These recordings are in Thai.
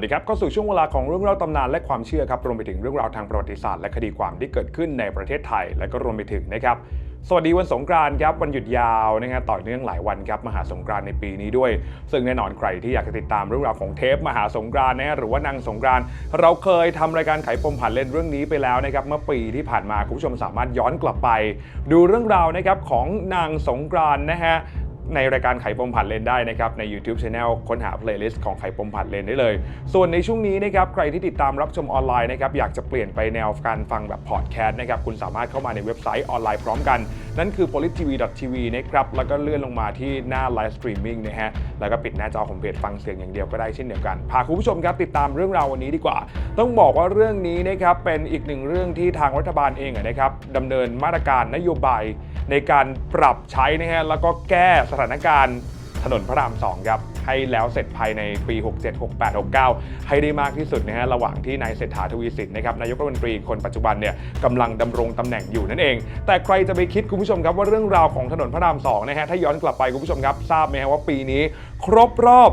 วัสดีครับเข้าสู่ช่วงเวลาของเรื่องเล่าตำนานและความเชื่อครับรวมไปถึงเรื่องราวทางประวัติศาสตร์และคดีความที่เกิดขึ้นในประเทศไทย และก็รวมไปถึงนะครับสวัสดีวันสงกรานต์ครับวันหยุดยาวนะฮะต่อเนื่องหลายวันครับมหาสงกรานต์ในปีนี้ด้วย ซึ่งแน่นอนใครที่อยากจะติดตามเรื่องราวของเทปมหาสงกรานต์นะฮะหรือว่านางสงกรานต์เราเคยทำรายการไขปมผ่านเล่นเรื่องนี้ไปแล้วนะครับเมื่อปีที่ผ่านมาคุณผู้ชมสามารถย้อนกลับไป ดูเรื่องราวนะครับของนางสงกรานต์นะฮะ ในรายการไขปมผ่านเลนได้นะครับใน YouTube Channel ค้นหา playlist ของไขปมผ่านเลนได้เลย ส่วนในช่วงนี้นะครับใครที่ติดตามรับชมออนไลน์นะครับอยากจะเปลี่ยนไปแนวการฟังแบบพอดแคสต์นะครับคุณสามารถเข้ามาในเว็บไซต์ออนไลน์พร้อมกัน นั่นคือ polittv.tv นะครับแล้วก็เลื่อนลงมาที่หน้า Live Streaming นะฮะแล้วก็ปิดหน้าจอของเพจฟังเสียงอย่างเดียวก็ได้เช่นเดียวกันพาคุณผู้ชมครับติดตามเรื่องราววันนี้ดีกว่า ต้องบอกว่าเรื่องนี้นะครับเป็นอีกหนึ่งเรื่องที่ทางรัฐบาลเองนะครับดำเนินมาตรการนโยบาย ในการปรับใช้นะฮะแล้วก็แก้สถานการณ์ถนนพระราม2ครับให้แล้วเสร็จภายในปี 67 68 69 ให้ได้มากที่สุดนะฮะระหว่างที่นายเศรษฐาทวีสินนะครับนายกรัฐมนตรีคนปัจจุบันเนี่ยกำลังดำรงตำแหน่งอยู่นั่นเอง แต่ใครจะไปคิดคุณผู้ชมครับว่าเรื่องราวของถนนพระราม2นะฮะถ้าย้อนกลับไปคุณผู้ชมครับทราบไหมฮะว่าปีนี้ ครบรอบ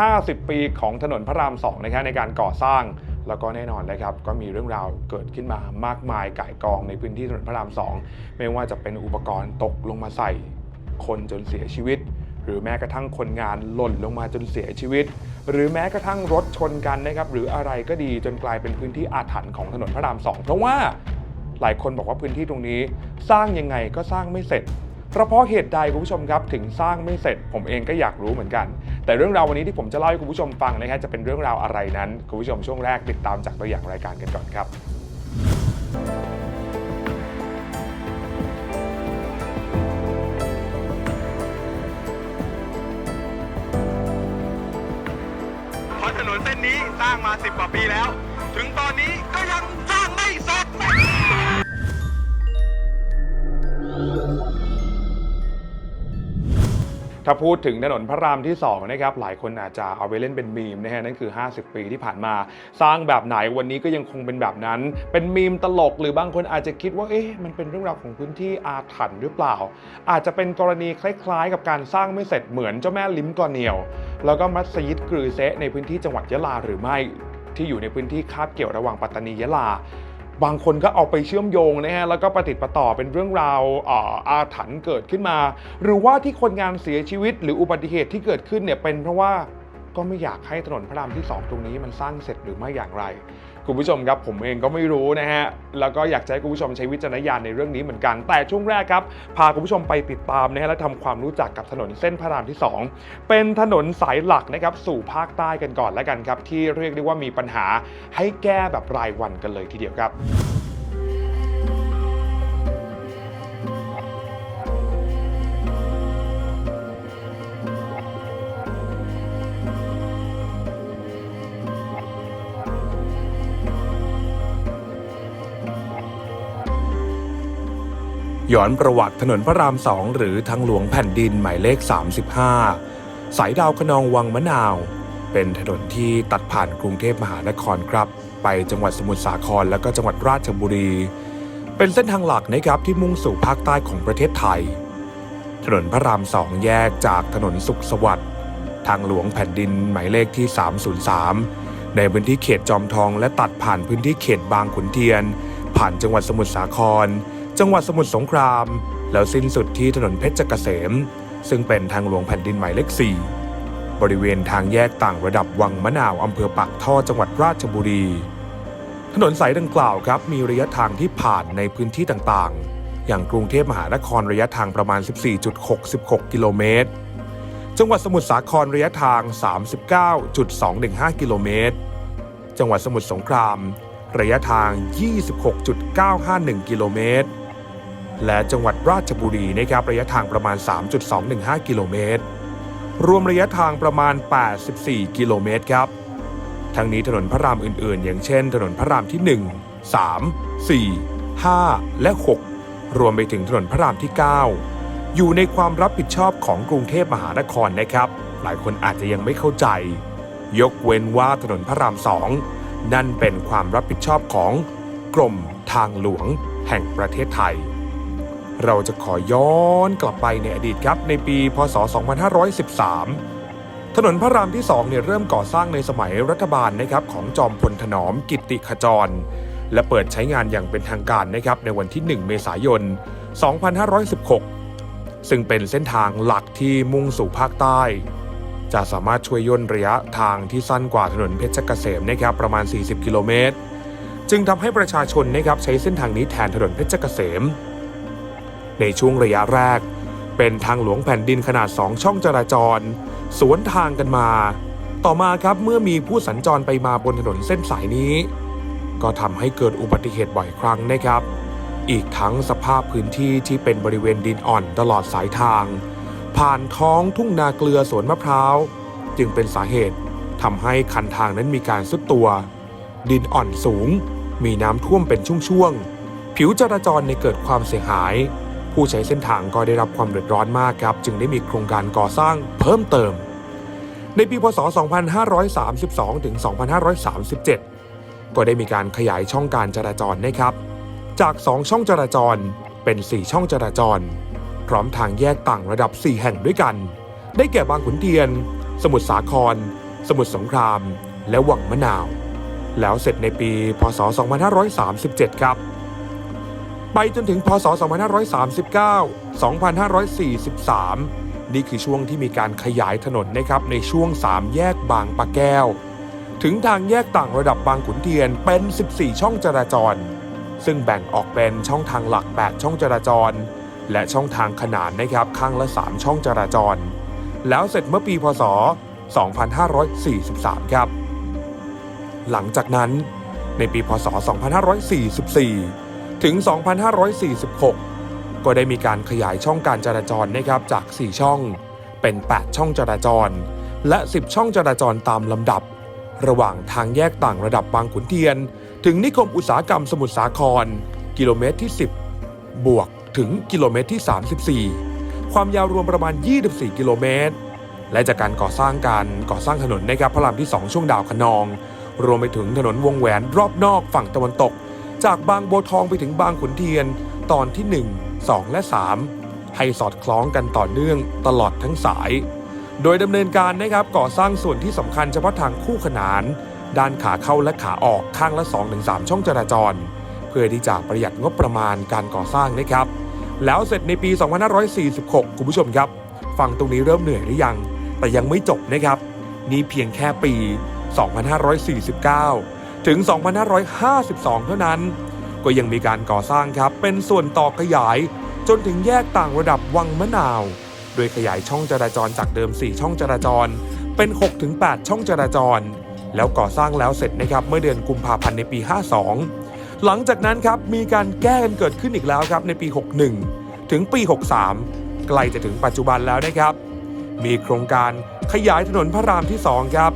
50 ปีของถนนพระราม2นะฮะในการก่อสร้าง แล้วก็แน่นอนนะครับก็มีเรื่องราวเกิดขึ้นมามากมายก่ายกองในพื้นที่ถนนพระราม 2 ไม่ว่าจะเป็นอุปกรณ์ตกลงมาใส่ คนจนเสียชีวิต หรือแม้กระทั่งคนงานหล่นลงมาจนเสียชีวิต หรือแม้กระทั่งรถชนกันนะครับหรืออะไรก็ดีจนกลายเป็นพื้นที่อาถรรพ์ของถนนพระรามสองเพราะว่าหลายคนบอกว่าพื้นที่ตรงนี้ สร้างยังไงก็สร้างไม่เสร็จ เพราะเพราะเหตุใดคุณผู้ชมครับถึงสร้างไม่เสร็จผมเองก็อยากรู้เหมือนกัน แต่เรื่องราววันนี้ที่ผมจะเล่าให้คุณผู้ชมฟังนะฮะจะเป็นเรื่องราวอะไรนั้น คุณผู้ชมช่วงแรกติดตามจากตัวอย่างรายการกันก่อนครับเพราะถนนเส้นนี้สร้างมา10กว่าปีแล้ว ถึงตอนนี้ก็ยังสร้างไม่เสร็จ ถ้าพูดถึงถนนพระรามที่2นะครับหลายคนอาจจะเอาไปเล่นเป็นมีมนะฮะนั่นคือ 50 ปีที่ผ่านมา สร้างแบบไหนวันนี้ก็ยังคงเป็นแบบนั้น เป็นมีมตลกหรือบางคนอาจจะคิดว่าเอ๊ะมันเป็นเรื่องราวของพื้นที่อาถรรพ์หรือเปล่า อาจจะเป็นกรณีคล้าย ๆ กับการสร้างไม่เสร็จเหมือนเจ้าแม่ลิ้มกอเนียว แล้วก็มัสยิดกรือเซะในพื้นที่จังหวัดยะลาหรือไม่ที่อยู่ในพื้นที่คาบเกี่ยวระหว่างปัตตานียะลา บางคนก็เอาไปเชื่อมโยงนะฮะแล้วก็ประติดประต่อเป็นเรื่องราวเอ่ออาถรรพ์เกิดขึ้นมา หรือว่าที่คนงานเสียชีวิต หรืออุบัติเหตุที่เกิดขึ้นเนี่ยเป็นเพราะว่าก็ไม่อยากให้ถนนพระรามที่ 2 ตรงนี้มันสร้างเสร็จหรือไม่อย่างไร คุณผู้ชมครับผมเองก็ไม่รู้นะฮะ แล้วก็อยากให้คุณผู้ชมใช้วิจารณญาณในเรื่องนี้เหมือนกัน แต่ช่วงแรกครับ พาคุณผู้ชมไปติดตามนะฮะและทำความรู้จักกับถนนเส้นพระรามที่ 2 เป็นถนนสายหลักนะครับสู่ภาคใต้กันก่อนแล้วกันครับ ที่เรียกได้ว่ามีปัญหาให้แก้แบบรายวันกันเลยทีเดียวครับ ย้อนประวัติถนนพระรามสองหรือทางหลวงแผ่นดินหมายเลข 35 สายดาวคะนองวังมะนาว เป็นถนนที่ตัดผ่านกรุงเทพมหานครครับ ไปจังหวัดสมุทรสาครและก็จังหวัดราชบุรี เป็นเส้นทางหลักนะครับที่มุ่งสู่ภาคใต้ของประเทศไทย ถนนพระรามสองแยกจากถนนสุขสวัสดิ์ทางหลวงแผ่นดินหมายเลขที่ 303 ในพื้นที่เขตจอมทองและตัดผ่านพื้นที่เขตบางขุนเทียน ผ่านจังหวัดสมุทรสาคร จังหวัดสมุทรสงคราม แล้วสิ้นสุดที่ถนนเพชรเกษม ซึ่งเป็นทางหลวงแผ่นดินหมายเลข4บริเวณทางแยกต่างระดับวังมะนาวอำเภอปากท่อจังหวัดราชบุรี ถนนสายดังกล่าวครับมีระยะทางที่ผ่านในพื้นที่ต่างๆ อย่างกรุงเทพมหานครระยะทางประมาณ 14.66 กิโลเมตร จังหวัดสมุทรสาครระยะทาง 39.215 กิโลเมตร จังหวัดสมุทรสงคราม ระยะทาง 26.951 กิโลเมตร และจังหวัดราชบุรีนะครับระยะทางประมาณ 3.215 กิโลเมตร รวมระยะทางประมาณ 84 กิโลเมตรครับ ทั้งนี้ถนนพระรามอื่นๆ อย่างเช่น ถนนพระรามที่ 1 3 4 5 และ 6 รวมไปถึงถนนพระรามที่ 9 อยู่ในความรับผิดชอบของกรุงเทพมหานครนะครับ หลายคนอาจจะยังไม่เข้าใจ ยกเว้นว่าถนนพระรามสองนั่นเป็นความรับผิดชอบของกรมทางหลวงแห่งประเทศไทย เราจะขอย้อนกลับไปในอดีตครับในปี พศ 2513 ถนนพระรามที่2เนี่ยเริ่มก่อสร้างในสมัยรัฐบาลนะครับของจอมพลถนอมกิตติขจร และเปิดใช้งานอย่างเป็นทางการนะครับในวันที่ 1 เมษายน 2516 ซึ่งเป็นเส้นทางหลักที่มุ่งสู่ภาคใต้ จะสามารถช่วยย่นระยะทางที่สั้นกว่าถนนเพชรเกษมนะครับประมาณ 40 กิโลเมตร จึงทำให้ประชาชนนะครับใช้เส้นทางนี้แทนถนนเพชรเกษม ในช่วงระยะแรก เป็นทางหลวงแผ่นดินขนาด 2 ช่องจราจร สวนทางกันมา ต่อมาครับเมื่อมีผู้สัญจรไปมาบนถนนเส้นสายนี้ ก็ทำให้เกิดอุบัติเหตุบ่อยครั้งนะครับ อีกทั้งสภาพพื้นที่ที่เป็นบริเวณดินอ่อนตลอดสายทาง ผ่านท้องทุ่งนาเกลือสวนมะพร้าว จึงเป็นสาเหตุทำให้คันทางนั้นมีการซุดตัว ดินอ่อนสูง มีน้ำท่วมเป็นช่วงๆผิวจราจรในเกิดความเสียหาย ผู้ใช้เส้นทางก็ได้รับความเดือดร้อนมากครับ จึงได้มีโครงการก่อสร้างเพิ่มเติม ในปีพศ 2532 ถึง 2537 ก็ได้มีการขยายช่องการจราจรนะครับ จาก 2 ช่องจราจรเป็น 4 ช่องจราจร พร้อมทางแยกต่างระดับ 4 แห่งด้วยกัน ได้แก่บางขุนเทียน สมุทรสาคร สมุทรสงคราม และวังมะนาว แล้วเสร็จในปี พศ 2537 ครับ ไปจนถึงพศ 2539 2543 นี่คือช่วงที่มีการขยายถนนนะครับในช่วง 3 แยกบางปะแก้ว ถึงทางแยกต่างระดับบางขุนเทียนเป็น 14 ช่องจราจร ซึ่งแบ่งออกเป็นช่องทางหลัก 8 ช่องจราจร และช่องทางขนานนะครับข้างละ 3 ช่องจราจร แล้วเสร็จเมื่อปีพศ 2543 ครับ หลังจากนั้นในปีพศ 2544 ถึง 2546 ก็ได้มีการขยายช่องการจราจรนะครับจาก 4 ช่อง เป็น 8 ช่องจราจร และ 10 ช่องจราจรตามลำดับ ระหว่างทางแยกต่างระดับบางขุนเทียน ถึงนิคมอุตสาหกรรมสมุทรสาคร กิโลเมตรที่ 10 บวกถึงกิโลเมตรที่ 34 ความยาวรวมประมาณ 24 กิโลเมตร และจากการก่อสร้างการก่อสร้างถนนนะครับพระรามที่ 2 ช่วงดาวคะนอง รวมไปถึงถนนวงแหวนรอบนอกฝั่งตะวันตก จากบางบัวทองไปถึงบางขุนเทียน ตอนที่ 1 2 และ 3 ให้สอดคล้องกันต่อเนื่องตลอดทั้งสาย โดยดำเนินการนะครับก่อสร้างส่วนที่สำคัญเฉพาะทางคู่ขนาน ด้านขาเข้าและขาออกข้างละ 2-3 ช่องจราจร เพื่อที่จะประหยัดงบประมาณการก่อสร้างนะครับ แล้วเสร็จในปี 2546 คุณผู้ชมครับ ฟังตรงนี้เริ่มเหนื่อยหรือยัง แต่ยังไม่จบนะครับ นี่เพียงแค่ปี 2549 ถึง 2552 เท่านั้น ก็ยังมีการก่อสร้างครับเป็นส่วนต่อขยาย จนถึงแยกต่างระดับวังมะนาว โดยขยายช่องจราจรจากเดิม 4 ช่องจราจร เป็น 6-8 ช่องจราจร แล้วก่อสร้างแล้วเสร็จนะครับเมื่อเดือนกุมภาพันธ์ในปี 52 หลังจากนั้นครับมีการแก้กันเกิดขึ้นอีกแล้วครับในปี 61 ถึงปี 63 ใกล้จะถึงปัจจุบันแล้วนะครับ มีโครงการขยายถนนพระรามที่ 2 ครับ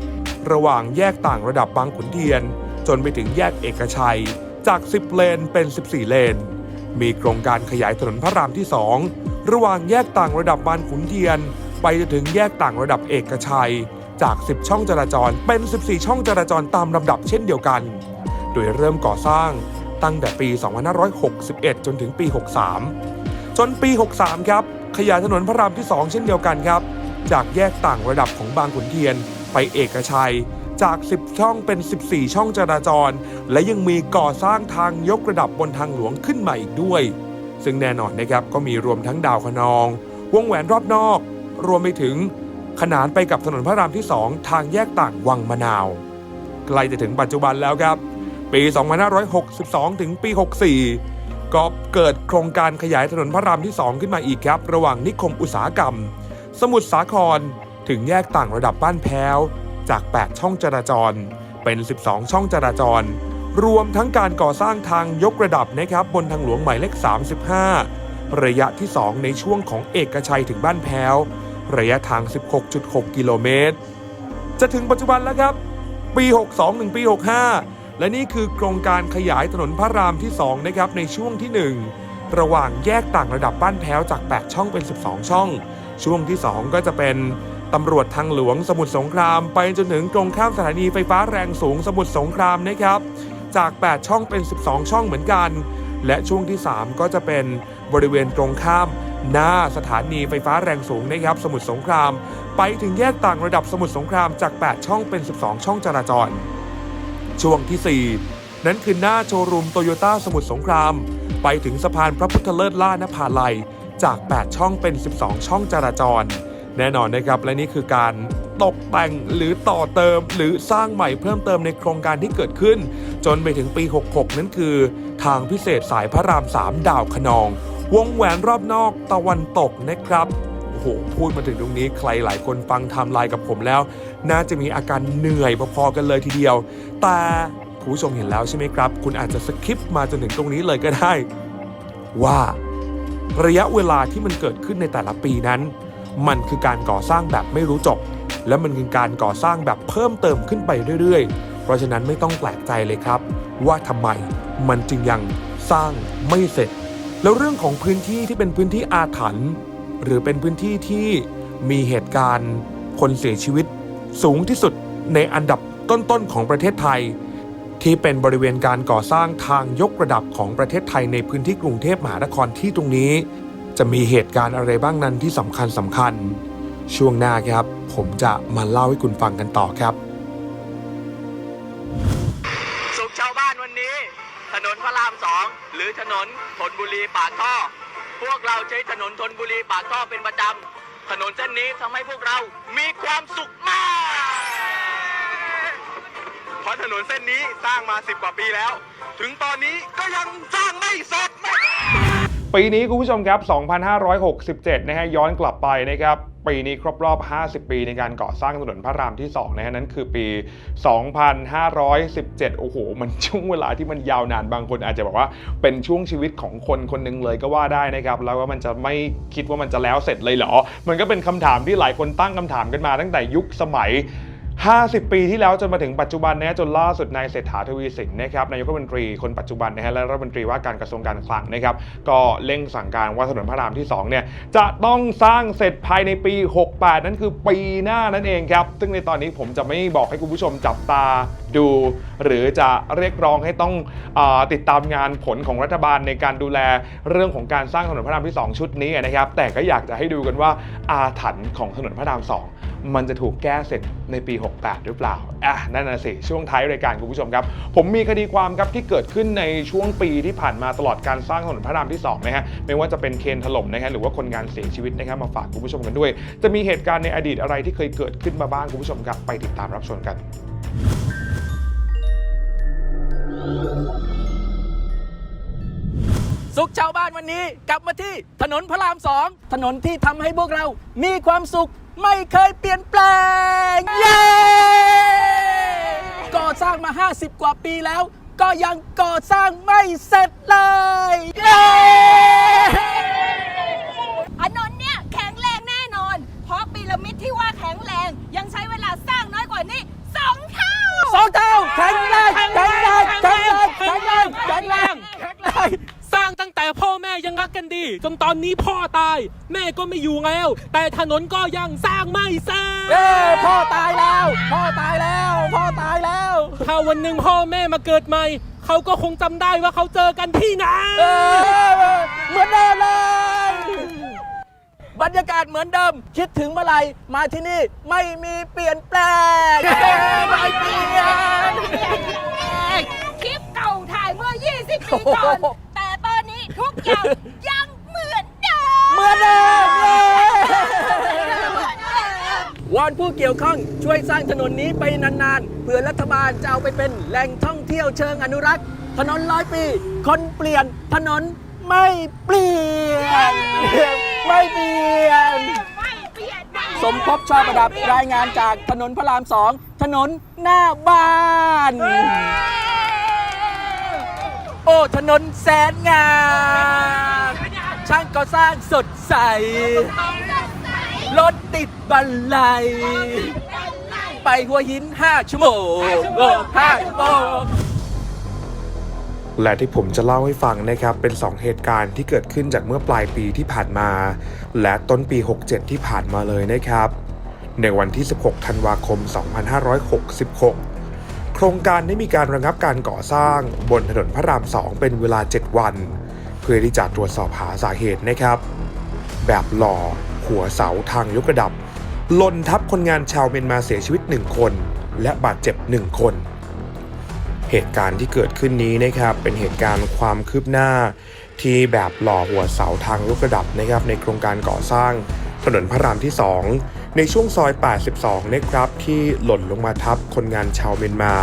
ระหว่างแยกต่างระดับบางขุนเทียน จนไปถึงแยกเอกชัย จาก 10 เลนเป็น 14 เลน มีโครงการขยายถนนพระรามที่ 2 ระหว่างแยกต่างระดับบางขุนเทียน ไปจนถึงแยกต่างระดับเอกชัย จาก 10 ช่องจราจรเป็น 14 ช่องจราจรตามลำดับเช่นเดียวกัน โดยเริ่มก่อสร้างตั้งแต่ปี 2561 จนถึงปี 63 จนปี 63 ครับ ขยายถนนพระรามที่ 2 เช่นเดียวกันครับ จากแยกต่างระดับของบางขุนเทียนไปเอกชัย จาก 10 ช่องเป็น 14 ช่องจราจร และยังมีก่อสร้างทางยกระดับบนทางหลวงขึ้นมาอีกด้วย ซึ่งแน่นอนนะครับก็มีรวมทั้งดาวคะนอง วงแหวนรอบนอก รวมไปถึงขนานไปกับถนนพระรามที่ 2 ทางแยกต่างวังมะนาว ใกล้จะถึงปัจจุบันแล้วครับ ปี 2562 ถึงปี 64 ก็เกิดโครงการขยายถนนพระรามที่ 2 ขึ้นมาอีกครับ ระหว่างนิคมอุตสาหกรรม สมุทรสาคร ถึงแยกต่างระดับบ้านแพ้ว จาก 8 ช่องจราจร เป็น 12 ช่องจราจร รวมทั้งการก่อสร้างทางยกระดับนะครับบนทางหลวงหมายเลข 35 ระยะที่ 2 ในช่วงของเอกชัยถึงบ้านแพ้ว ระยะทาง 16.6 กิโลเมตร จะถึงปัจจุบันแล้วครับ ปี 62 ถึงปี 65 และนี่คือโครงการขยายถนนพระรามที่ 2 นะครับในช่วงที่ 1 ระหว่างแยกต่างระดับบ้านแพ้วจาก 8 ช่องเป็น 12 ช่อง ช่วงที่ 2 ก็จะเป็น ตำรวจทางหลวงสมุทรสงคราม ไปจนถึงตรงข้ามสถานีไฟฟ้าแรงสูงสมุทรสงครามนะครับ จาก 8 ช่องเป็น 12 ช่องเหมือนกัน และช่วงที่ 3 ก็จะเป็นบริเวณตรงข้ามหน้าสถานีไฟฟ้าแรงสูงนะครับ สมุทรสงคราม ไปถึงแยกต่างระดับสมุทรสงครามจาก 8 ช่องเป็น 12 ช่องจราจร ช่วงที่ 4 นั้นคือหน้าโชว์รูมโตโยต้าสมุทรสงคราม ไปถึงสะพานพระพุทธเลิศล่านภาลัยจาก 8 ช่องเป็น 12 ช่องจราจร แน่นอนนะครับและนี่คือการตกแต่งหรือต่อเติมหรือสร้างใหม่เพิ่มเติมในโครงการที่เกิดขึ้น จนไปถึงปี 66 นั่นคือ ทางพิเศษสายพระราม 3 ดาวคะนอง วงแหวนรอบนอกตะวันตกนะครับโอ้โหพูดมาถึงตรงนี้ใครหลายคนฟังไทม์ไลน์กับผมแล้ว น่าจะมีอาการเหนื่อยพอๆกันเลยทีเดียว แต่คุณผู้ชมเห็นแล้วใช่ไหมครับ คุณอาจจะสคิปมาจนถึงตรงนี้เลยก็ได้ ว่า ระยะเวลาที่มันเกิดขึ้นในแต่ละปีนั้น มันคือการก่อสร้างแบบไม่รู้จบ และมันคือการก่อสร้างแบบเพิ่มเติมขึ้นไปเรื่อยๆ เพราะฉะนั้นไม่ต้องแปลกใจเลยครับ ว่าทำไมมันจึงยังสร้างไม่เสร็จ แล้วเรื่องของพื้นที่ที่เป็นพื้นที่อาถรรพ์หรือเป็นพื้นที่ที่มีเหตุการณ์คนเสียชีวิต สูงที่สุดในอันดับต้นๆของประเทศไทย ที่เป็นบริเวณการก่อสร้างทางยกระดับของประเทศไทยในพื้นที่กรุงเทพมหานครที่ตรงนี้ จะมีเหตุการณ์อะไรบ้างนั้นที่สำคัญสำคัญ ช่วงหน้าครับ ผมจะมาเล่าให้คุณฟังกันต่อครับสุขชาวบ้านวันนี้ ถนนพระรามสองหรือถนนธนบุรีปากท่อ พวกเราใช้ถนนธนบุรีปากท่อเป็นประจำถนนเส้นนี้ทำให้พวกเรามีความสุขมาก เพราะถนนเส้นนี้สร้างมา10กว่าปีแล้ว ถึงตอนนี้ก็ยังสร้างไม่เสร็จ ปีนี้คุณผู้ชมครับ 2567 นะฮะย้อนกลับไปนะครับปีนี้ครบรอบ 50 ปีในการก่อสร้างถนนพระรามที่ 2 นะฮะนั่นคือปี 2517 โอ้โห มันช่วงเวลาที่มันยาวนานบางคนอาจจะบอกว่าเป็นช่วงชีวิตของคนคนหนึ่งเลยก็ว่าได้นะครับ แล้วว่ามันจะไม่คิดว่ามันจะแล้วเสร็จเลยเหรอ มันก็เป็นคำถามที่หลายคนตั้งคำถามกันมาตั้งแต่ยุคสมัย 50 ปีที่แล้วจนมาถึงปัจจุบันนะจนล่าสุดนายเศรษฐาทวีสินนะครับนายกรัฐมนตรีคนปัจจุบันนะฮะและรัฐมนตรีว่าการกระทรวงการคลังนะครับก็เร่งสั่งการว่าถนนพระรามที่2เนี่ยจะต้องสร้างเสร็จภายในปี 68 นั่นคือปีหน้านั่นเองครับ ซึ่งในตอนนี้ผมจะไม่บอกให้คุณผู้ชมจับตาดู หรือจะเรียกร้องให้ต้องอติดตามงานผลของรัฐบาลในการดูแลเรื่องของการสร้างถนนพระรามที่ 2 ชุดนี้นะครับแต่ก็อยากจะให้ดูกันว่าอาถรรพ์ของถนนพระราม 2 มันจะถูกแก้เสร็จในปี 68 หรือเปล่า อะ นั่นน่ะสิ ช่วงท้ายรายการคุณผู้ชมครับ ผมมีคดีความครับที่เกิดขึ้นในช่วงปีที่ผ่านมาตลอดการสร้างถนนพระรามที่2นะฮะ ไม่ว่าจะเป็นเคนถล่มนะฮะ หรือว่าคนงานเสียชีวิตนะครับ มาฝากคุณผู้ชมกันด้วย จะมีเหตุการณ์ในอดีตอะไรที่เคยเกิดขึ้นมาบ้างคุณผู้ชมครับ ไปติดตามรับชมกันสุขชาวบ้านวันนี้กลับมาที่ถนนพระรามสองถนนที่ทำให้พวกเรามีความสุข ไม่เคยเปลี่ยนแปลง เย้ก่อสร้างมา 50 กว่าปีแล้ว ก็ยังก่อสร้างไม่เสร็จเลย เย้ถนนเนี่ยแข็งแรงแน่นอน เพราะพีระมิดที่ว่าแข็งแรงยังใช้เวลาสร้างน้อยกว่านี้สองเท่าสองเท่าแข็งแรงแข็งแรงแข็งแรงแข็งแรงแข็งแรงแข็งแรงสร้างตั้งแต่พ่อแม่ยังรักกันดี จนตอนนี้พ่อตาย แม่ก็ไม่อยู่แล้ว แต่ถนนก็ยังสร้างไม่เสร็จเย้พ่อตายแล้ว พ่อตายแล้ว พ่อตายแล้ว ถ้าวันหนึ่งพ่อแม่มาเกิดใหม่ เขาก็คงจำได้ว่าเขาเจอกันที่ไหนเออเหมือนเดิมเลย บรรยากาศเหมือนเดิม คิดถึงเมื่อไหร่มาที่นี่ไม่มีเปลี่ยนแปลงไม่เปลี่ยน คลิปเก่าถ่ายเมื่อ 20 ปีก่อน ย่างยังเหมือนเดิมเหมือนเดิมเย้เหมือนเดิม วอนผู้เกี่ยวข้องช่วยสร้างถนนนี้ไปนานๆ เพื่อรัฐบาลจะเอาไปเป็นแหล่งท่องเที่ยวเชิงอนุรักษ์ ถนนร้อยปี คนเปลี่ยนถนนไม่เปลี่ยน ไม่เปลี่ยน ไม่เปลี่ยนไม่สมภพชอบประดับรายงานจากถนนพระรามสองถนนหน้าบ้าน โอ้ถนนแสนงามช่างก่อสร้างสดใส รถติดบันไลยไปหัวหิน 5 ชั่วโมงโอ้5ชั่วโมงและที่ผมจะเล่าให้ฟังนะครับเป็น 2 เหตุการณ์ที่เกิดขึ้นจากเมื่อปลายปีที่ผ่านมา และต้นปี 67 ที่ผ่านมาเลยนะครับ ในวันที่ 16 ธันวาคม 2566 โครงการได้มีการระงับการก่อสร้างบนถนนพระราม 2 เป็นเวลา 7 วัน เพื่อที่จะตรวจสอบหาสาเหตุนะครับ แบบหล่อหัวเสาทางยกระดับล่นทับคนงานชาวเมียนมาเสียชีวิตหนึ่งคน และบาดเจ็บหนึ่งคน เหตุการณ์ที่เกิดขึ้นนี้นะครับเป็นเหตุการณ์ความคืบหน้า ที่แบบหล่อหัวเสาทางยกระดับนะครับในโครงการก่อสร้างถนนพระรามที่ 2 ในช่วงซอย 82นะครับที่หล่นลงมาทับคนงานชาวเมียนมา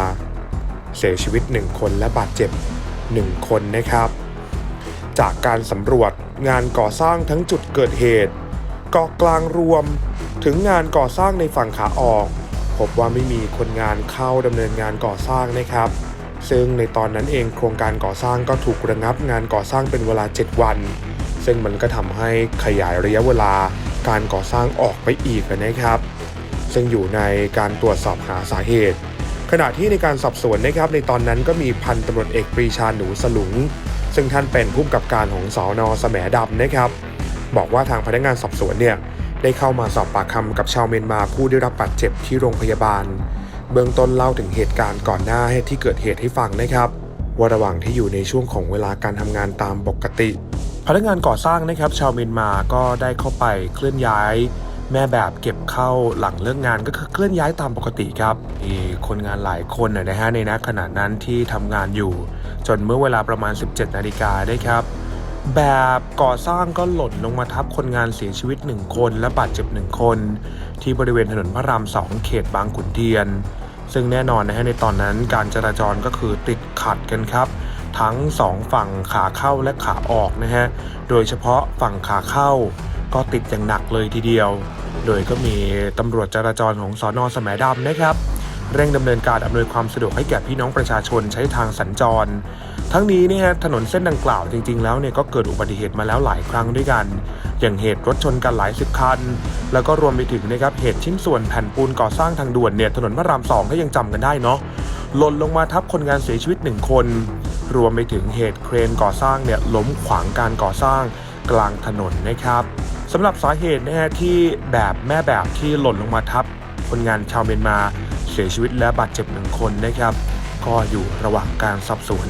เสียชีวิต 1 คนและบาดเจ็บ 1 คนนะครับ จากการสำรวจงานก่อสร้างทั้งจุดเกิดเหตุเกาะกลางรวม ถึงงานก่อสร้างในฝั่งขาออก พบว่าไม่มีคนงานเข้าดำเนินงานก่อสร้างนะครับ ซึ่งในตอนนั้นเองโครงการก่อสร้างก็ถูกระงับงานก่อสร้างเป็นเวลา 7 วัน ซึ่งมันก็ทำให้ขยายระยะเวลา การก่อสร้างออกไปอีกนะครับ ซึ่งอยู่ในการตรวจสอบหาสาเหตุ ขณะที่ในการสอบสวนนะครับในตอนนั้นก็มีพันตำรวจเอกปรีชาหนูสลุง ซึ่งท่านเป็นผู้กำกับการของสอนอแสมดำนะครับ บอกว่าทางพนักงานสอบสวนเนี่ยได้เข้ามาสอบปากคำกับชาวเมียนมาผู้ได้รับบาดเจ็บที่โรงพยาบาล เบื้องต้นเล่าถึงเหตุการณ์ก่อนหน้าที่เกิดเหตุให้ฟังนะครับ ว่าระหว่างที่อยู่ในช่วงของเวลาการทำงานตามปกติ พนักงานก่อสร้างนะครับชาวเมียนมาก็ได้เข้าไปเคลื่อนย้าย แม่แบบเก็บเข้าหลังเลิกงานก็คือเคลื่อนย้ายตามปกติครับมีคนงานหลายคนนะฮะในณขณะนั้นที่ทำงานอยู่ จนเมื่อเวลาประมาณ 17 นาฬิกาได้ครับแบบก่อสร้างก็หล่นลงมาทับคนงานเสียชีวิต 1 คน และบาดเจ็บ 1 คน ที่บริเวณถนนพระราม 2 เขตบางขุนเทียน ซึ่งแน่นอนนะฮะในตอนนั้นการจราจรก็คือติดขัดกันครับ ทั้ง 2 ฝั่งขาเข้าและขาออกนะฮะ โดยเฉพาะฝั่งขาเข้าก็ติดอย่างหนักเลยทีเดียว โดยก็มีตำรวจจราจรของสอนอสแสมดำนะครับ เร่งดำเนินการอำนวยความสะดวกให้แก่พี่น้องประชาชนใช้ทางสัญจร ทั้งนี้เนี่ยถนนเส้นดังกล่าวจริง ๆ แล้วเนี่ยก็เกิดอุบัติเหตุมาแล้วหลายครั้งด้วยกัน อย่างเหตุรถชนกันหลายสิบคัน แล้วก็รวมไปถึงนะครับเหตุชิ้นส่วนแผ่นปูนก่อสร้างทางด่วนเนี่ยถนนพระรามสองก็ยังจำกันได้เนาะ หล่นลงมาทับคนงานเสียชีวิตหนึ่งคน รวมไปถึงเหตุเครนก่อสร้างเนี่ยล้มขวางการก่อสร้างกลางถนนนะครับสำหรับสาเหตุนะฮะที่แบบแม่แบบที่หล่นลงมาทับคนงานชาวเมียนมาเสียชีวิตและบาดเจ็บหนึ่งคนนะครับ ก็อยู่ระหว่างการสอบสวน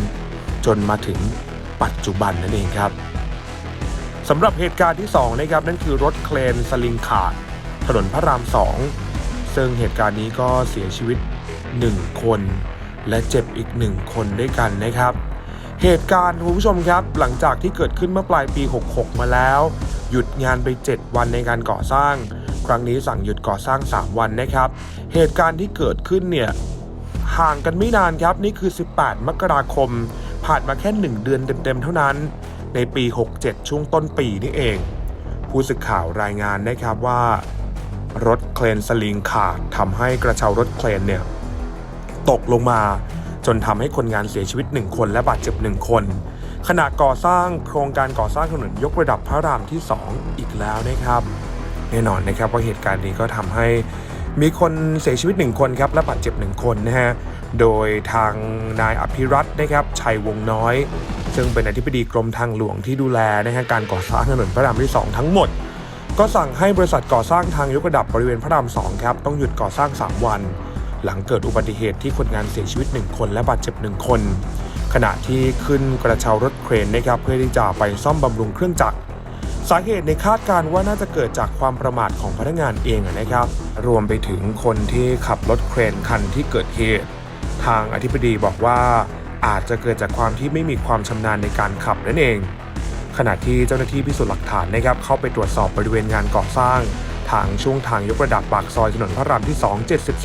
จนมาถึงปัจจุบันนั่นเองครับสำหรับเหตุการณ์ที่2นะครับนั่นคือรถเครนสลิงขาด ถนนพระราม 2 ซึ่งเหตุการณ์นี้ก็เสียชีวิต 1 คน และเจ็บอีก 1 คนด้วยกันนะครับ เหตุการณ์คุณผู้ชมครับหลังจากที่เกิดขึ้นเมื่อปลายปี 66 มาแล้ว หยุดงานไป 7 วันในการก่อสร้าง ครั้งนี้สั่งหยุดก่อสร้าง 3 วันนะครับ เหตุการณ์ที่เกิดขึ้นเนี่ยห่างกันไม่นานครับนี่คือ 18 มกราคม ผ่านมาแค่ 1 เดือนเต็มๆเท่านั้น ในปี 67 ช่วงต้นปีนี่เอง ผู้สื่อข่าวรายงานนะครับว่ารถเครนสลิงขาดทำให้กระเช้ารถเครนเนี่ย ตกลงมา จนทำให้คนงานเสียชีวิต 1 คนและบาดเจ็บ 1 คน ขณะก่อสร้างโครงการก่อสร้างถนนยกระดับพระรามที่ 2 อีกแล้วนะครับ แน่นอนนะครับว่าเหตุการณ์นี้ก็ทำให้มีคนเสียชีวิต 1 คนครับและบาดเจ็บ 1 คนนะฮะ โดยทางนายอภิรัตน์นะครับชัยวงศ์น้อย ซึ่งเป็นอธิบดีกรมทางหลวงที่ดูแลนะฮะการก่อสร้างถนนพระรามที่ 2 ทั้งหมด ก็สั่งให้บริษัทก่อสร้างทางยกระดับบริเวณพระราม2ครับต้องหยุดก่อสร้าง 3 วัน หลังเกิดอุบัติเหตุที่คนงานเสียชีวิต 1 คนและบาดเจ็บ 1 คน ขณะที่ขึ้นกระเช้ารถเครนนะครับเพื่อที่จะไปซ่อมบำรุงเครื่องจักรสาเหตุในคาดการณ์ว่าน่าจะเกิดจากความประมาทของพนักงานเองนะครับ รวมไปถึงคนที่ขับรถเครนคันที่เกิดเหตุ ทางอธิบดีบอกว่าอาจจะเกิดจากความที่ไม่มีความชำนาญในการขับนั่นเอง ขณะที่เจ้าหน้าที่พิสูจน์หลักฐานนะครับเข้าไปตรวจสอบบริเวณงานก่อสร้าง ทางช่วงทางยกระดับปากซอยถนนพระรามที่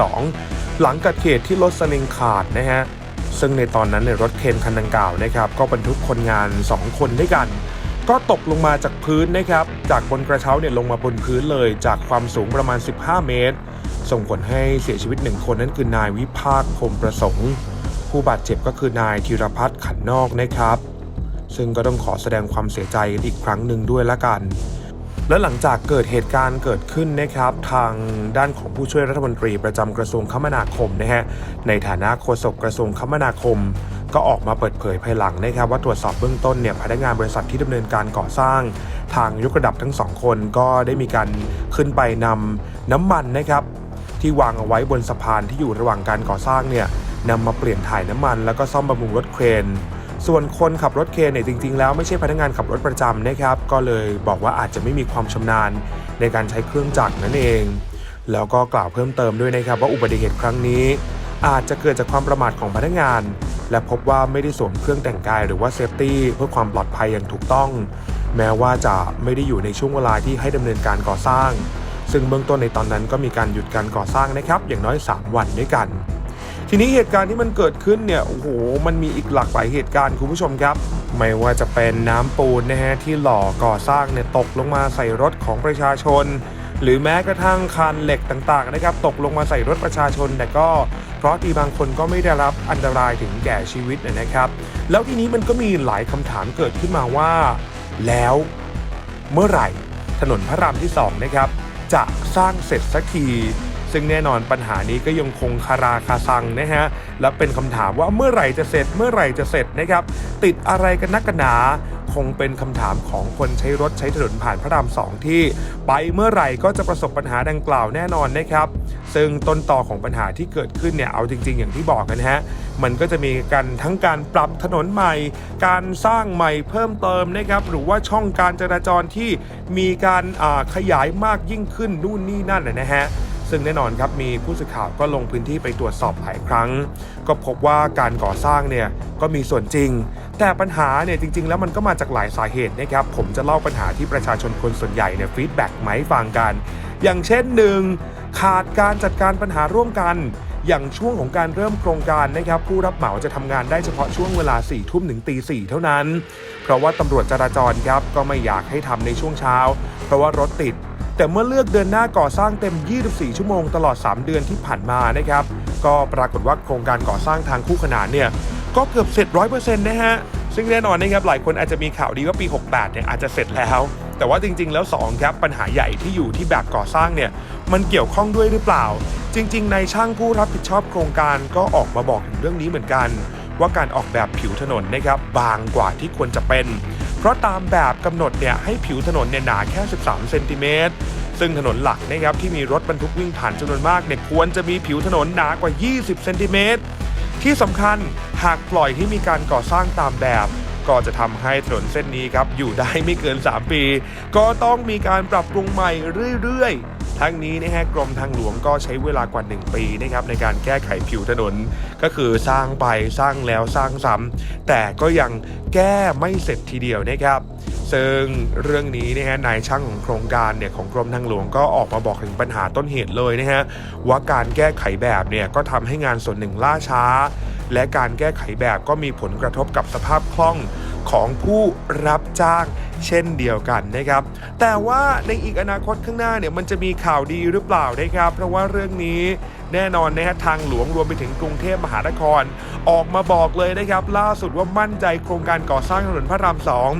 272 หลังกิดเหตุที่รถสลิงขาดนะฮะ ซึ่งในตอนนั้นในรถเคนคันดังกล่าวนะครับ ก็บรรทุกคนงาน 2 คนด้วยกัน ก็ตกลงมาจากพื้นนะครับ จากบนกระเช้าเนี่ยลงมาบนพื้นเลย จากความสูงประมาณ 15 เมตร ส่งผลให้เสียชีวิตหนึ่งคนนั่นคือนายวิภาคพรมประสงค์ ผู้บาดเจ็บก็คือนายธีรพัฒน์ขันนอกนะครับซึ่งก็ต้องขอแสดงความเสียใจอีกครั้งหนึ่งด้วยละกัน และหลังจากเกิดเหตุการณ์เกิดขึ้นนะครับ ทางด้านของผู้ช่วยรัฐมนตรีประจำกระทรวงคมนาคมนะฮะในฐานะโฆษกกระทรวงคมนาคม ก็ออกมาเปิดเผยภายหลังนะครับว่าตรวจสอบเบื้องต้นเนี่ยพนักงานบริษัทที่ดำเนินการก่อสร้าง ทางยกระดับทั้งสองคนก็ได้มีการขึ้นไปนำน้ำมันนะครับ ที่วางเอาไว้บนสะพานที่อยู่ระหว่างการก่อสร้างเนี่ยนำมาเปลี่ยนถ่ายน้ำมัน แล้วก็ซ่อมบำรุงรถเครน ส่วนคนขับรถเคนเนี่ยจริงๆ แล้วไม่ใช่พนักงานขับรถประจำนะครับก็เลยบอกว่าอาจจะไม่มีความชำนาญในการใช้เครื่องจักรนั่นเอง แล้วก็กล่าวเพิ่มเติมด้วยนะครับว่าอุบัติเหตุครั้งนี้ อาจจะเกิดจากความประมาทของพนักงาน และพบว่าไม่ได้สวมเครื่องแต่งกายหรือว่าเซฟตี้เพื่อความปลอดภัยอย่างถูกต้อง แม้ว่าจะไม่ได้อยู่ในช่วงเวลาที่ให้ดำเนินการก่อสร้าง ซึ่งเบื้องต้นในตอนนั้นก็มีการหยุดการก่อสร้างนะครับอย่างน้อย 3 วันด้วยกัน ทีนี้เหตุการณ์ที่มันเกิดขึ้นเนี่ยโอ้โหมันมีอีกหลากหลายเหตุการณ์คุณผู้ชมครับ ไม่ว่าจะเป็นน้ำปูนนะฮะที่หล่อก่อสร้างเนี่ยตกลงมาใส่รถของประชาชน หรือแม้กระทั่งคานเหล็กต่างๆนะครับตกลงมาใส่รถประชาชนแต่ก็เพราะดีบางคนก็ไม่ได้รับอันตรายถึงแก่ชีวิตนะครับ แล้วทีนี้มันก็มีหลายคำถามเกิดขึ้นมาว่า แล้วเมื่อไหร่ถนนพระรามที่2นะครับจะสร้างเสร็จสักที ซึ่งแน่นอนปัญหานี้ก็ยังคงคาราคาซังนะฮะและเป็นคำถามว่าเมื่อไหร่จะเสร็จเมื่อไหร่จะเสร็จนะครับติดอะไรกันนักกันหนาคงเป็นคำถามของคนใช้รถใช้ถนนผ่านพระรามสองที่ ไปเมื่อไหร่ก็จะประสบปัญหาดังกล่าวแน่นอนนะครับ ซึ่งต้นต่อของปัญหาที่เกิดขึ้นเนี่ยเอาจริง ๆ อย่างที่บอกกันฮะมันก็จะมีกันทั้งการปรับถนนใหม่ การสร้างใหม่เพิ่มเติมนะครับหรือว่าช่องการจราจรที่มีการขยายมากยิ่งขึ้นนู่นนี่นั่นนะฮะ ซึ่งแน่นอนครับมีผู้สื่อข่าวก็ลงพื้นที่ไปตรวจสอบหลายครั้ง ก็พบว่าการก่อสร้างเนี่ยก็มีส่วนจริง แต่ปัญหาเนี่ยจริง ๆ แล้วมันก็มาจากหลายสาเหตุนะครับผมจะเล่าปัญหาที่ประชาชนคนส่วนใหญ่เนี่ยฟีดแบ็กมาให้ฟังกัน อย่างเช่นหนึ่งขาดการจัดการปัญหาร่วมกันอย่างช่วงของการเริ่มโครงการนะครับผู้รับเหมาจะทำงานได้เฉพาะช่วงเวลา4ี่ทุ่มถึงตีสี่เท่านั้น เพราะว่าตำรวจจราจรครับก็ไม่อยากให้ทำในช่วงเช้า เพราะว่ารถติด แต่เมื่อเลือกเดินหน้าก่อสร้างเต็ม 24 ชั่วโมงตลอด 3 เดือนที่ผ่านมานะครับ ก็ปรากฏว่าโครงการก่อสร้างทางคู่ขนานเนี่ยก็เกือบเสร็จ 100%นะฮะ ซึ่งแน่นอนนะครับหลายคนอาจจะมีข่าวดีว่าปี 68 เนี่ยอาจจะเสร็จแล้ว แต่ว่าจริง ๆ แล้ว 2 ครับ ปัญหาใหญ่ที่อยู่ที่แบบก่อสร้างเนี่ยมันเกี่ยวข้องด้วยหรือเปล่า จริง ๆ ในช่างผู้รับผิดชอบโครงการก็ออกมาบอกถึงเรื่องนี้เหมือนกัน ว่าการออกแบบผิวถนนนะครับบางกว่าที่ควรจะเป็น ราะตามแบบกำหนดเนี่ยให้ผิวถนนเนี่ยหนาแค่ 13 เซนติเมตร ซึ่งถนนหลักนะครับที่มีรถบรรทุกวิ่งผ่านจำนวนมากเนี่ยควรจะมีผิวถนนหนากว่า 20 เซนติเมตร ที่สำคัญหากปล่อยให้มีการก่อสร้างตามแบบ ก็จะทำให้ถนนเส้นนี้ครับอยู่ได้ไม่เกิน 3 ปี ก็ต้องมีการปรับปรุงใหม่เรื่อยๆ ทั้งนี้นะฮะกรมทางหลวงก็ใช้เวลากว่า 1 ปีนะครับในการแก้ไขผิวถนน ก็คือสร้างไปสร้างแล้วสร้างซ้ำแต่ก็ยังแก้ไม่เสร็จทีเดียวนะครับ ซึ่งเรื่องนี้นะฮะนายช่างของโครงการเนี่ยของกรมทางหลวงก็ออกมาบอกถึงปัญหาต้นเหตุเลยนะฮะว่าการแก้ไขแบบเนี่ยก็ทำให้งานส่วนหนึ่งล่าช้า และการแก้ไขแบบก็มีผลกระทบกับสภาพคล่องของผู้รับจ้างเช่นเดียวกันนะครับ แต่ว่าในอีกอนาคตข้างหน้าเนี่ยมันจะมีข่าวดีหรือเปล่านะครับ เพราะว่าเรื่องนี้แน่นอนนะฮะทางหลวงรวมไปถึงกรุงเทพมหานคร ออกมาบอกเลยนะครับ ล่าสุดว่ามั่นใจโครงการก่อสร้างถนนพระรามสอง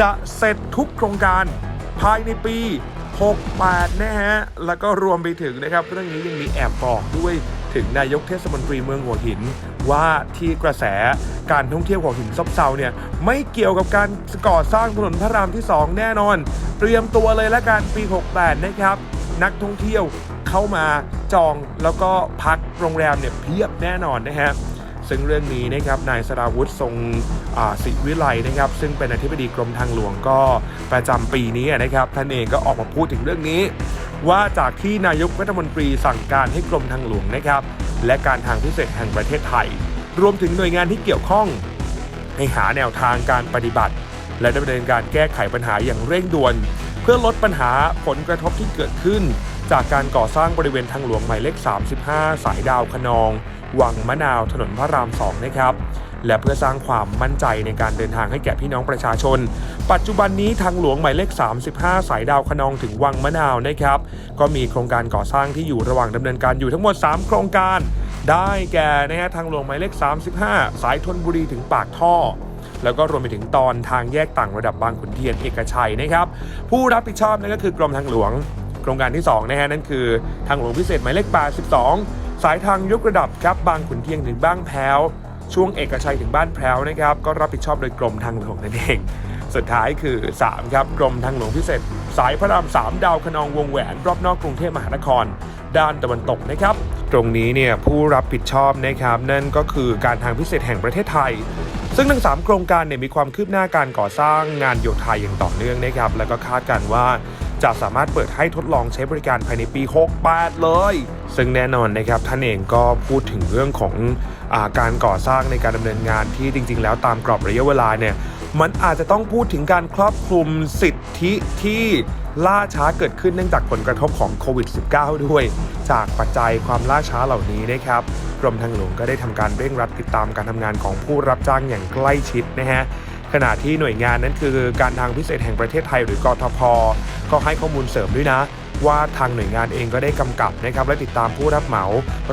จะเสร็จทุกโครงการภายในปี 68 นะฮะ แล้วก็รวมไปถึงนะครับ เรื่องนี้ยังมีแอบบอกด้วยถึงนายกเทศมนตรีเมืองหัวหิน ว่าที่กระแสการท่องเที่ยวหัวหินซบเซาเนี่ยไม่เกี่ยวกับการก่อสร้างถนนพระรามที่ 2 แน่นอน เตรียมตัวเลยละกันปี 68 นะครับ นักท่องเที่ยวเข้ามาจองแล้วก็พักโรงแรมเนี่ยเพียบแน่นอนนะฮะ ซึ่งเรื่องนี้นะครับนายสราวุธทรงศิวิไลนะครับซึ่งเป็นอธิบดีกรมทางหลวงก็ประจำปีนี้นะครับท่านเองก็ออกมาพูดถึงเรื่องนี้ ว่าจากที่นายกรัฐมนตรีสั่งการให้กรมทางหลวงนะครับและการทางพิเศษแห่งประเทศไทย รวมถึงหน่วยงานที่เกี่ยวข้องให้หาแนวทางการปฏิบัติ และดำเนินการแก้ไขปัญหาอย่างเร่งด่วน เพื่อลดปัญหาผลกระทบที่เกิดขึ้น จากการก่อสร้างบริเวณทางหลวงหมายเลข 35 สายดาวคนอง วังมะนาวถนนพระราม 2 นะครับ และเพื่อสร้างความมั่นใจในการเดินทางให้แก่พี่น้องประชาชน ปัจจุบันนี้ทางหลวงหมายเลข 35 สายดาวคนองถึงวังมะนาวนะครับ ก็มีโครงการก่อสร้างที่อยู่ระหว่างดำเนินการอยู่ทั้งหมด 3 โครงการ ได้แก่นะฮะทางหลวงหมายเลข 35 สายธนบุรีถึงปากท่อแล้วก็รวมไปถึงตอนทางแยกต่างระดับบางขุนเทียนเอกชัยนะครับ ผู้รับผิดชอบนั่นก็คือกรมทางหลวง โครงการที่2นะฮะนั่นคือทางหลวงพิเศษหมายเลข82 สายทางยกระดับครับบางขุนเทียนถึงบ้างแพ้ว ช่วงเอกชัยถึงบ้านแพรวนะครับก็รับผิดชอบโดยกรมทางหลวงนั่นเอง สุดท้ายคือ 3 ครับกรมทางหลวงพิเศษ สายพระราม 3 ดาวคนองวงแหวน รอบนอกกรุงเทพมหานคร ด้านตะวันตกนะครับ ตรงนี้เนี่ยผู้รับผิดชอบนะครับนั่นก็คือการทางพิเศษแห่งประเทศไทยซึ่งทั้งสามโครงการเนี่ยมีความคืบหน้าการก่อสร้างงานโยธาอย่างต่อเนื่องนะครับ แล้วก็คาดการณ์ว่า จะสามารถเปิดให้ทดลองใช้บริการภายในปี 68 เลย ซึ่งแน่นอนนะครับท่านเองก็พูดถึงเรื่องของอาการก่อสร้างในการดำเนินงานที่จริง ๆ แล้วตามกรอบระยะเวลาเนี่ยมันอาจจะต้องพูดถึงการครอบคลุมสิทธิที่ล่าช้าเกิดขึ้นเนื่องจากผลกระทบของโควิด -19 ด้วย จากปัจจัยความล่าช้าเหล่านี้นะครับกรมทางหลวงก็ได้ทำการเร่งรัดติดตามการทำงานของผู้รับจ้างอย่างใกล้ชิดนะฮะ ขณะที่หน่วยงานนั้นคือการทางพิเศษแห่งประเทศไทยหรือกทพก็ให้ข้อมูลเสริมด้วยนะว่าทางหน่วยงานเองก็ได้กำกับนะครับและติดตามผู้รับเหมา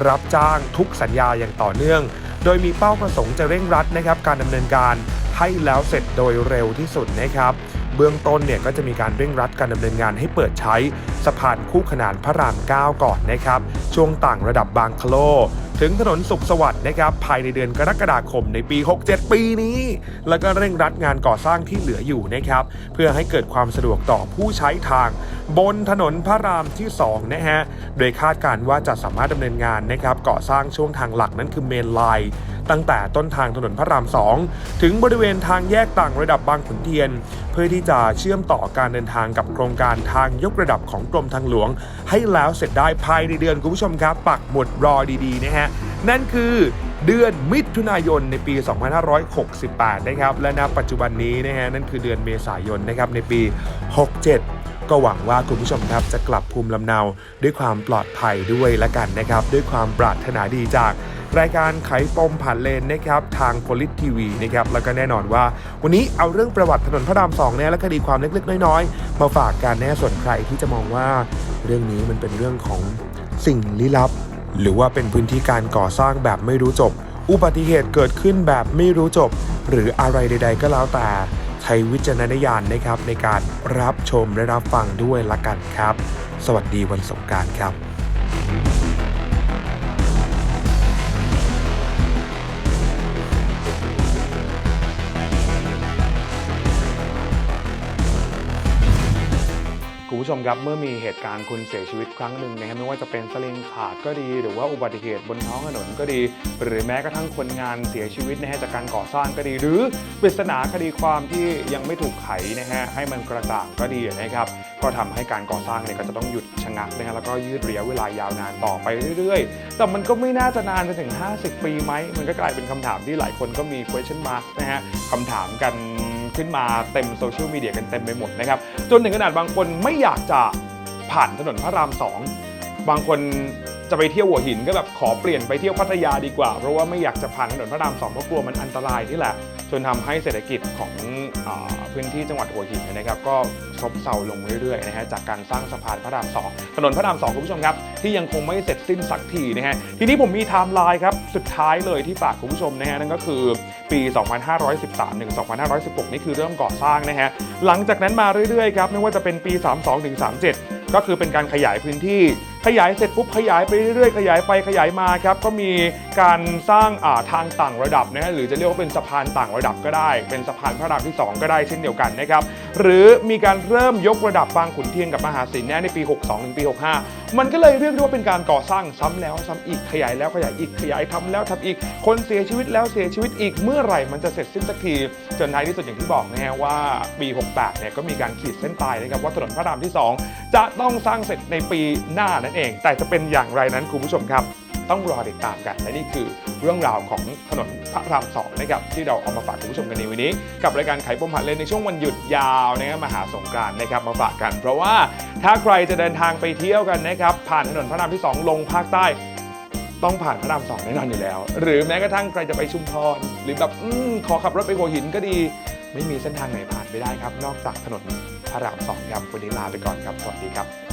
รับจ้างทุกสัญญาอย่างต่อเนื่อง โดยมีเป้าประสงค์จะเร่งรัดนะครับการดำเนินการให้แล้วเสร็จโดยเร็วที่สุดนะครับ เบื้องต้นเนี่ยก็จะมีการเร่งรัดการดำเนินงานให้เปิดใช้สะพานคู่ขนานพระราม 9 ก่อนนะครับ ช่วงต่างระดับบางคโล ถึงถนนสุขสวัสดิ์นะครับ ภายในเดือนกรกฎาคมในปี 67 ปีนี้ แล้วก็เร่งรัดงานก่อสร้างที่เหลืออยู่นะครับ เพื่อให้เกิดความสะดวกต่อผู้ใช้ทาง บนถนนพระรามที่2นะฮะโดยคาดการว่าจะสามารถดำเนินงานนะครับก่อสร้างช่วงทางหลักนั้นคือเมนไลน์ ตั้งแต่ต้นทางถนนพระราม 2 ถึงบริเวณทางแยกต่างระดับบางขุนเทียน เพื่อที่จะเชื่อมต่อการเดินทางกับโครงการทางยกระดับของกรมทางหลวง ให้แล้วเสร็จได้ภายในเดือนคุณผู้ชมครับ ปักหมุดรอดีๆนะฮะนั่นคือเดือนมิถุนายนในปี 2568 นะครับ และณปัจจุบันนี้นะฮะนั่นคือเดือนเมษายนนะครับในปี 67ก็หวังว่าคุณผู้ชมครับจะกลับภูมิลำเนาด้วยความปลอดภัยด้วยละกันนะครับ ด้วยความปรารถนาดีจาก รายการไขปมผ่านเลนนะครับทาง p o l i t TV นะครับแล้วก็แน่นอนว่า วันนี้เอาเรื่องประวัติถนนพระรามสองเนี่ยและคดีความเล็กๆ น้อยๆ มาฝากกันแน่ส่วนใครที่จะมองว่าเรื่องนี้มันเป็นเรื่องของสิ่งลี้ลับ หรือว่าเป็นพื้นที่การก่อสร้างแบบไม่รู้จบ อุบัติเหตุเกิดขึ้นแบบไม่รู้จบ หรืออะไรใด ๆ ก็แล้วแต่ใช้วิจารณญาณนะครับในการรับชมและรับฟังด้วยละกันครับ สวัสดีวันสงกรารครับ ผู้ชมครับเมื่อมีเหตุการณ์คนเสียชีวิตครั้งหนึ่งนะครับไม่ว่าจะเป็นสลิงขาดก็ดี หรือว่าอุบัติเหตุบนท้องถนนก็ดี หรือแม้กระทั่งคนงานเสียชีวิตนะฮะจากการก่อสร้างก็ดี หรือปริศนาคดีความที่ยังไม่ถูกไขนะฮะให้มันกระจ่างก็ดีนะครับก็ทำให้การก่อสร้างเนี่ยก็จะต้องหยุดชะงักนะฮะแล้วก็ยืดระยะเวลายาวนานต่อไปเรื่อยๆ แต่มันก็ไม่น่าจะนานไปถึง 50 ปีไหมมันก็กลายเป็นคำถามที่หลายคนก็มี question mark นะฮะคำถามกัน ขึ้นมาเต็มโซเชียลมีเดียกันเต็มไปหมดนะครับ จนถึงขนาดบางคนไม่อยากจะผ่านถนนพระรามสองบางคน จะไปเที่ยวหัวหินก็แบบขอเปลี่ยนไปเที่ยวพัทยาดีกว่า เพราะว่าไม่อยากจะผ่านถนนพระรามสองเพราะกลัวมันอันตรายที่แหละจนทำให้เศรษฐกิจของอพื้นที่จังหวัดหัวหินนยนะครับก็ซบเซาลงเรื่อยๆนะฮะจากการสร้างสะพานพระรามสองถนนพระรามสองคุณผู้ชมครับที่ยังคงไม่เสร็จสิ้นสักทีนะฮะทีนี้ผมมีไทม์ไลน์ครับสุดท้ายเลยที่ฝากคุณผู้ชมนะฮะนั่นก็คือปี 2513ถึง2516 นี่คือเริ่มก่อสร้างนะฮะหลังจากนั้นมาเรื่อยๆครับไม่ว่าจะเป็นปี 32ถึง37 ก็คือเป็นการขยายพื้นที่ขยายเสร็จปุ๊บขยายไปเรื่อยๆขยายไปขยายมาครับก็มีการสร้างาทางต่างระดับนะฮะหรือจะเรียกว่าเป็นสะพานต่างระดับก็ได้ เป็นสะพานพระรามที่ 2 ก็ได้เช่นเดียวกันนะครับหรือมีการเริ่มยกระดับบางขุนเทียนกับมหาศิลป์เนี่ยในปี 62ถึงปี 65 มันก็เลยเรียกได้ว่าเป็นการก่อสร้างซ้ำแล้วซ้ำอีกขยายแล้วขยายอีกขยายทำแล้วทำอีก คนเสียชีวิตแล้วเสียชีวิตอีกเมื่อไหร่มันจะเสร็จสิ้นสักทีจนท้ายที่สุดอย่างที่บอกนะฮะว่าปี 68เนี่ยก็มีการขีดเส้นตายนะครับว่าถนนพระรามที่ 2 จะต้องสร้างเสร็จในปีหน้านั่นเอง แต่จะเป็นอย่างไรนั้นคุณผู้ชมครับ ต้องรอติดตามกัน และนี่คือเรื่องราวของถนนพระรามสองนะครับที่เราเอามาฝากคุณผู้ชมกันในวันนี้ กับรายการไขปมหัดเลนในช่วงวันหยุดยาวนะครับมหาสงกรานต์นะครับมาฝากกัน เพราะว่าถ้าใครจะเดินทางไปเที่ยวกันนะครับผ่านถนนพระรามที่ 2 ลงภาคใต้ต้องผ่านพระรามสองแน่นอนอยู่แล้ว หรือแม้กระทั่งใครจะไปชุมพรหรือแบบอขอขับรถไปหัวหินก็ดี ไม่มีเส้นทางไหนผ่านไปได้ครับ นอกจากถนนพระรามสองครับวันนี้ลาไปก่อนครับ สวัสดีครับ